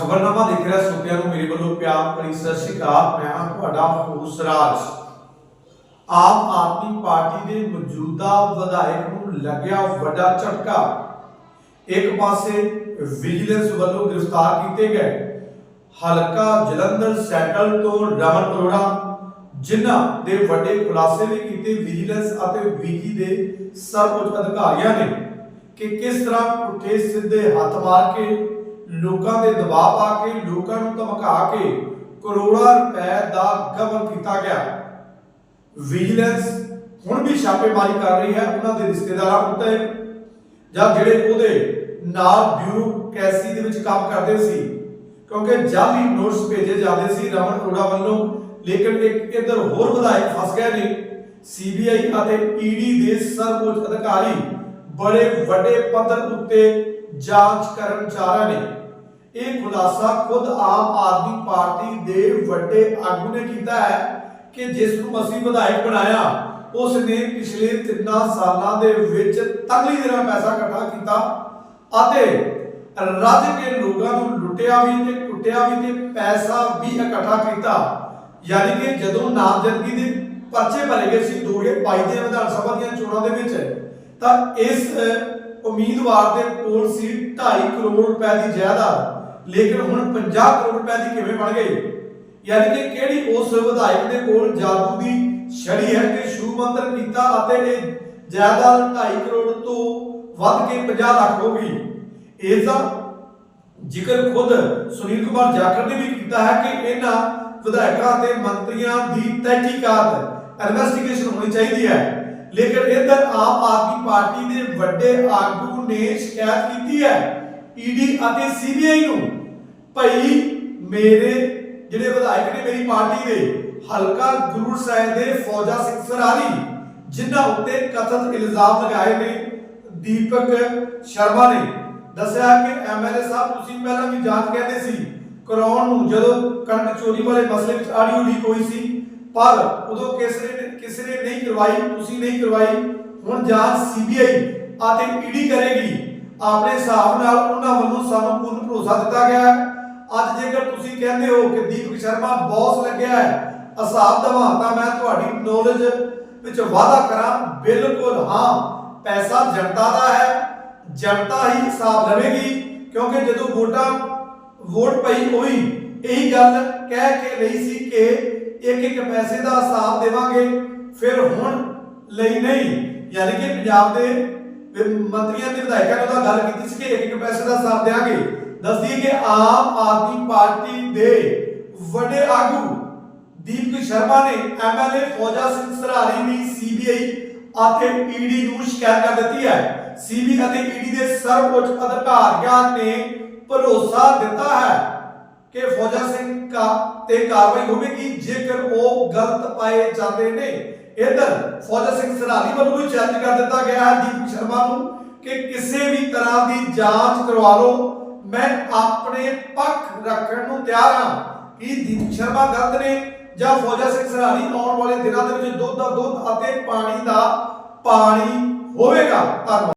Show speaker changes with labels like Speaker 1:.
Speaker 1: ਖਬਰਨਾਮਾ ਦੇਖ ਰਿਹਾ ਸਰੋਤਿਆਂ ਨੂੰ ਮੇਰੇ ਵੱਲੋਂ ਪਿਆਰ ਭਰੀ ਸਤਿ ਸ਼੍ਰੀ ਅਕਾਲ, ਮੈਂ ਹਾਂ ਤੁਹਾਡਾ ਹੋਸ ਰਾਜ। ਆਮ ਆਦਮੀ ਪਾਰਟੀ ਦੇ ਮੌਜੂਦਾ ਵਿਧਾਇਕ ਨੂੰ ਲੱਗਿਆ ਵੱਡਾ ਝਟਕਾ। ਇੱਕ ਪਾਸੇ ਵਿਜੀਲੈਂਸ ਵੱਲੋਂ ਗ੍ਰਿਫਤਾਰ ਕੀਤੇ ਗਏ ਹਲਕਾ ਜਲੰਧਰ ਸੈਟਲ ਤੋਂ ਰਮਨ ਅਰੋੜਾ, ਜਿਨ੍ਹਾਂ ਦੇ ਵੱਡੇ ਖੁਲਾਸੇ ਵੀ ਕੀਤੇ ਵਿਜੀਲੈਂਸ ਅਤੇ ਵੀਜੀ ਦੇ ਸਰਵਉੱਚ ਅਧਿਕਾਰੀਆਂ ਨੇ ਕਿ ਕਿਸ ਤਰ੍ਹਾਂ ਪੁੱਠੇ ਸਿੱਧੇ ਹੱਥ ਮਾਰ ਕੇ ਲੋਕਾਂ ਦੇ ਦਬਾਅ ਪਾ ਕੇ, ਲੋਕਾਂ ਨੂੰ ਧਮਕਾ ਕੇ ਕਰੋੜਾਂ ਰੁਪਏ ਦਾ ਗਬਨ ਕੀਤਾ ਗਿਆ। ਵਿਜੀਲੈਂਸ ਹੁਣ ਵੀ ਛਾਪੇਮਾਰੀ ਕਰ ਰਹੀ ਹੈ ਉਹਨਾਂ ਦੇ ਰਿਸ਼ਤੇਦਾਰਾਂ ਉੱਤੇ। ਜਾਂ ਜਿਹੜੇ ਉਹਦੇ ਨਾਲ ਬਿਊਰੋਕ੍ਰੇਸੀ ਦੇ ਵਿੱਚ ਕੰਮ ਕਰਦੇ ਸੀ। ਕਿਉਂਕਿ ਜਾਲੀ ਨੋਟਸ ਭੇਜੇ ਜਾਂਦੇ ਸੀ ਰਮਨ ਅਰੋੜਾ ਵੱਲੋਂ, ਲੇਕਿਨ ਇੱਕ ਇੱਧਰ ਹੋਰ ਵਿਧਾਇਕ ਫਸ ਗਏ ਨੇ। ਸੀਬੀਆਈ ਅਤੇ ਈਡੀ ਦੇ ਸਰਵਉੱਚ ਅਧਿਕਾਰੀ ਬੜੇ ਵੱਡੇ ਪੱਧਰ ਉੱਤੇ ਜਾਂਚ ਕਰਨ ਨੇ ਇਹ ਖੁਲਾਸਾ ਖੁਦ ਆਮ ਆਦਮੀ ਪਾਰਟੀ ਦੇ ਵੱਡੇ ਆਗੂ ਨੇ ਕੀਤਾ ਹੈ ਕਿ ਜਿਸ ਨੂੰ ਅਸੀਂ ਵਿਧਾਇਕ ਬਣਾਇਆ ਉਸ ਨੇ ਪਿਛਲੇ 3 ਸਾਲਾਂ ਦੇ ਵਿੱਚ ਤਗਲੀ ਦਿਨਾਂ ਪੈਸਾ ਇਕੱਠਾ ਕੀਤਾ ਅਤੇ ਰੱਜ ਕੇ ਲੋਕਾਂ ਨੂੰ ਲੁੱਟਿਆ ਵੀ ਤੇ ਕੁੱਟਿਆ ਵੀ ਤੇ ਪੈਸਾ ਵੀ ਇਕੱਠਾ ਕੀਤਾ। ਯਾਨੀ ਕਿ ਜਦੋਂ ਨਾਮਜ਼ਦਗੀ ਦੇ ਪਰਚੇ ਭਰੇ ਗਏ ਸੀ 2022 ਦੇ ਵਿਧਾਨ ਸਭਾ ਦੀਆਂ ਚੋਣਾਂ ਦੇ ਵਿੱਚ, ਤਾਂ ਇਸ ਉਮੀਦਵਾਰ ਦੇ ਕੋਲ ਸੀ 2.5 ਕਰੋੜ ਰੁਪਏ ਦੀ ਜਾਇਦਾਦ, ਲੇਕਿਨ ਹੁਣ 50 ਕਰੋੜ ਰੁਪਏ ਦੀ ਕਿਵੇਂ ਬਣ ਗਈ? ਯਾਨੀ ਕਿ ਕਿਹੜੀ ਉਸ ਵਿਧਾਇਕ ਦੇ ਕੋਲ ਜਾਦੂ ਦੀ ਛੜੀ ਹੈ ਕਿ ਸ਼ੂ ਮੰਤਰ ਕੀਤਾ ਅਤੇ ਇਹ ਜਾਇਦਾਦ 2.5 ਕਰੋੜ ਤੋਂ ਵੱਧ ਕੇ 50 ਲੱਖ ਹੋ ਗਈ? ਇਸ ਦਾ ਜ਼ਿਕਰ ਖੁਦ ਸੁਨੀਲ ਕੁਮਾਰ ਜਾਖੜ ਨੇ ਵੀ ਕੀਤਾ ਹੈ ਕਿ ਇਹਨਾਂ ਵਿਧਾਇਕਾਂ ਤੇ ਮੰਤਰੀਆਂ ਦੀ ਤਹਿਕੀਕਾਤ ਇਨਵੈਸਟੀਗੇਸ਼ਨ ਹੋਣੀ ਚਾਹੀਦੀ ਹੈ। ਲੇਕਿਨ ਇੱਧਰ ਆਮ ਆਦਮੀ ਪਾਰਟੀ ਦੇ ਵੱਡੇ ਆਗੂ ਨੇ ਸ਼ਿਕਾਇਤ ਕੀਤੀ ਹੈ ਈਡੀ ਅਤੇ ਸੀਬੀਆਈ ਨੂੰ। ਭਈ ਮੇਰੇ ਜਿਹੜੇ ਵਿਧਾਇਕ ਨੇ ਮੇਰੀ ਪਾਰਟੀ ਦੇ, ਹਲਕਾ ਗੁਰੂ ਸਾਹਿਬ ਦੇ ਫੌਜਾ ਸਿੰਘ ਸਰਾਰੀ ਜਿਨ੍ਹਾਂ ਉੱਤੇ ਕਥਿਤ ਇਲਜ਼ਾਮ ਲਗਾਏ ਨੇ, ਦੀਪਕ ਸ਼ਰਮਾ ਨੇ। ਦੱਸਿਆ ਕਿ ਐਮਐਲਏ ਸਾਹਿਬ, ਤੁਸੀਂ ਪਹਿਲਾਂ ਵੀ ਜਾਂਚ ਕਹਿੰਦੇ ਸੀ, ਕਰਾਉਣ ਨੂੰ ਜਦੋਂ ਕਣਕ ਚੋਰੀ ਵਾਲੇ ਮਸਲੇ ਵਿੱਚ ਆਡੀਓ ਲੀਕ ਹੋਈ ਸੀ ਪਰ ਉਦੋਂ ਕਿਸੇ ਨੇ ਕਿਸੇ ਨੇ ਨਹੀਂ ਕਰਵਾਈ, ਤੁਸੀਂ ਨਹੀਂ ਕਰਵਾਈ, ਹੁਣ ਜਾਂਚ ਸੀਬੀਆਈ ਅਤੇ ਈਡੀ ਕਰੇਗੀ। ਆਪਣੇ ਹਿਸਾਬ ਨਾਲ ਉਹਨਾਂ ਵੱਲੋਂ ਸਾਨੂੰ ਪੂਰਨ ਭਰੋਸਾ ਦਿੱਤਾ ਗਿਆ ਹੈ। ਅੱਜ ਜੇਕਰ ਤੁਸੀਂ ਕਹਿੰਦੇ ਹੋ ਕਿ ਦੀਪਕ ਸ਼ਰਮਾ ਬੌਸ ਲੱਗਿਆ ਹੈ, ਹਿਸਾਬ ਦਵਾ ਤਾਂ ਮੈਂ ਤੁਹਾਡੀ ਨੌਲੇਜ ਵਿੱਚ ਵਾਅਦਾ ਕਰਾਂ, ਬਿਲਕੁਲ ਹਾਂ, ਪੈਸਾ ਜਨਤਾ ਦਾ ਹੈ, ਜਨਤਾ ਹੀ ਹਿਸਾਬ ਲਵੇਗੀ, ਕਿਉਂਕਿ ਜਦੋਂ ਵੋਟਾਂ ਵੋਟ ਪਈ ਹੋਈ ਇਹੀ ਗੱਲ ਕਹਿ ਕੇ ਲਈ ਸੀ ਕਿ ਇੱਕ ਇੱਕ ਪੈਸੇ ਦਾ ਹਿਸਾਬ ਦੇਵਾਂਗੇ, ਫਿਰ ਹੁਣ ਲਈ ਨਹੀਂ, ਯਾਨੀ ਕਿ ਪੰਜਾਬ ਦੇ ਮੰਤਰੀਆਂ ਤੇ ਵਿਧਾਇਕਾਂ ਨੇ ਉਹਦਾ ਗੱਲ ਕੀਤੀ ਸੀ ਕਿ ਇੱਕ ਇੱਕ ਪੈਸੇ ਦਾ ਹਿਸਾਬ ਦੇਾਂਗੇ ਦੱਸਦੀ ਕਿ ਆਮ ਆਦਮੀ ਪਾਰਟੀ ਦੇ ਵੱਡੇ ਆਗੂ ਦੀਪਕ ਸ਼ਰਮਾ ਨੇ ਐਮਐਲਏ ਫੌਜਾ ਸਿੰਘ ਸਰਾਰੀ ਦੀ ਸੀਬੀਆਈ ਅਤੇ ਈਡੀ ਨੂੰ ਸ਼ਿਕਾਇਤ ਕਰ ਦਿੱਤੀ ਹੈ। ਸੀਬੀ ਅਤੇ ਈਡੀ ਦੇ ਸਰਵਉੱਚ ਅਧਿਕਾਰੀਆਂ ਨੇ ਭਰੋਸਾ ਦਿੱਤਾ ਹੈ। ਕਿ ਫੌਜਾ ਸਿੰਘ ਕਾ ਤੇ ਕਾਰਵਾਈ ਹੋਵੇਗੀ, ਜੇਕਰ ਉਹ ਗਲਤ ਪਾਏ ਜਾਂਦੇ ਨੇ। ਇਧਰ ਫੌਜਾ ਸਿੰਘ ਸਰਾਲੀ ਵੱਲੋਂ ਵੀ ਚੈਲੰਜ ਕਰ ਦਿੱਤਾ ਗਿਆ ਹੈ ਦੀਪਕ ਸ਼ਰਮਾ ਨੂੰ ਕਿ ਕਿਸੇ ਵੀ ਤਰ੍ਹਾਂ ਦੀ ਜਾਂਚ ਕਰਵਾ ਲਓ। ਮੈਂ ਆਪਣੇ ਪੱਖ ਰੱਖਣ ਨੂੰ ਤਿਆਰ ਹਾਂ ਕਿ ਦੀਪਕ ਸ਼ਰਮਾ ਗਲਤ ਨੇ ਜਾਂ ਫੌਜਾ ਸਿੰਘ ਸਰਾਲੀ ਆਉਣ ਵਾਲੇ ਦਿਨਾਂ ਦੇ ਵਿੱਚ ਦੁੱਧ ਦਾ ਦੁੱਧ ਅਤੇ ਪਾਣੀ ਦਾ ਪਾਣੀ ਹੋਵੇਗਾ। ਧੰਨਵਾਦ।